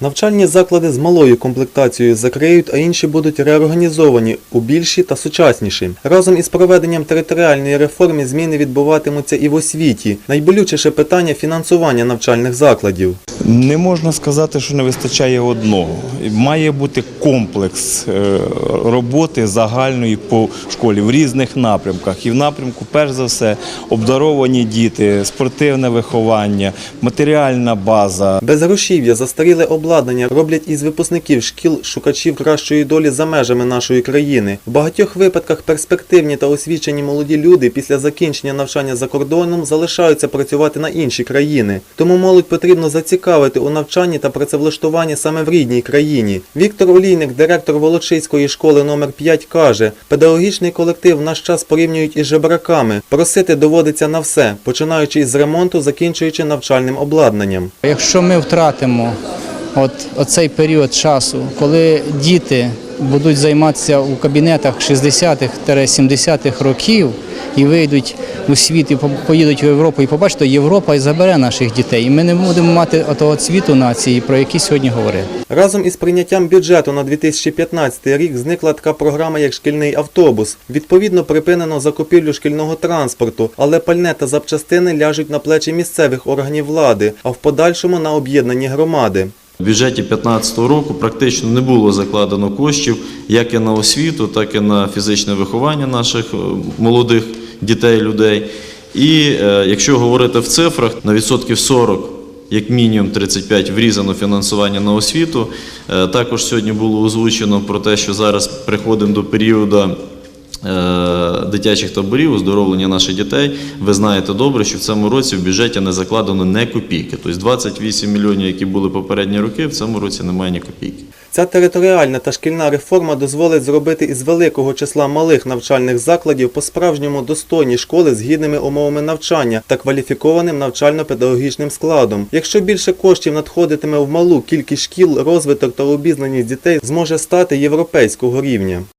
Навчальні заклади з малою комплектацією закриють, а інші будуть реорганізовані у більші та сучасніші. Разом із проведенням територіальної реформи зміни відбуватимуться і в освіті. Найболючіше питання фінансування навчальних закладів. Не можна сказати, що не вистачає одного. Має бути комплекс е, роботи загальної по школі в різних напрямках. І в напрямку, перш за все, обдаровані діти, спортивне виховання, матеріальна база. Безгрошів'я, застаріле обладнання роблять із випускників шкіл шукачів кращої долі за межами нашої країни. В багатьох випадках перспективні та освічені молоді люди після закінчення навчання за кордоном залишаються працювати на інші країни. Тому молодь потрібно зацікавити у навчанні та працевлаштуванні саме в рідній країні. Віктор Олійник, директор Волочиської школи номер 5 каже, педагогічний колектив в наш час порівнюють із жебраками. Просити доводиться на все, починаючи із ремонту, закінчуючи навчальним обладнанням. Якщо ми втратимо от, оцей період часу, коли діти будуть займатися у кабінетах 60-х-70-х років і вийдуть у світ і поїдуть в Європу і побачать, то Європа і забере наших дітей. І ми не будемо мати того цвіту нації, про який сьогодні говорили. Разом із прийняттям бюджету на 2015 рік зникла така програма, як шкільний автобус. Відповідно, припинено закупівлю шкільного транспорту, але пальне та запчастини ляжуть на плечі місцевих органів влади, а в подальшому на об'єднані громади. В бюджеті 2015 року практично не було закладено коштів як і на освіту, так і на фізичне виховання наших е, молодих дітей, людей. І е, якщо говорити в цифрах, на відсотків 40, як мінімум 35 врізано фінансування на освіту. Е, Також сьогодні було озвучено про те, що зараз приходимо до періоду дитячих таборів, оздоровлення наших дітей. Ви знаєте добре, що в цьому році в бюджеті не закладено не копійки. Тобто 28 мільйонів, які були попередні роки, в цьому році немає ні копійки. Ця територіальна та шкільна реформа дозволить зробити із великого числа малих навчальних закладів по-справжньому достойні школи з гідними умовами навчання та кваліфікованим навчально-педагогічним складом. Якщо більше коштів надходитиме в малу кількість шкіл, розвиток та обізнаність дітей зможе стати європейського рівня.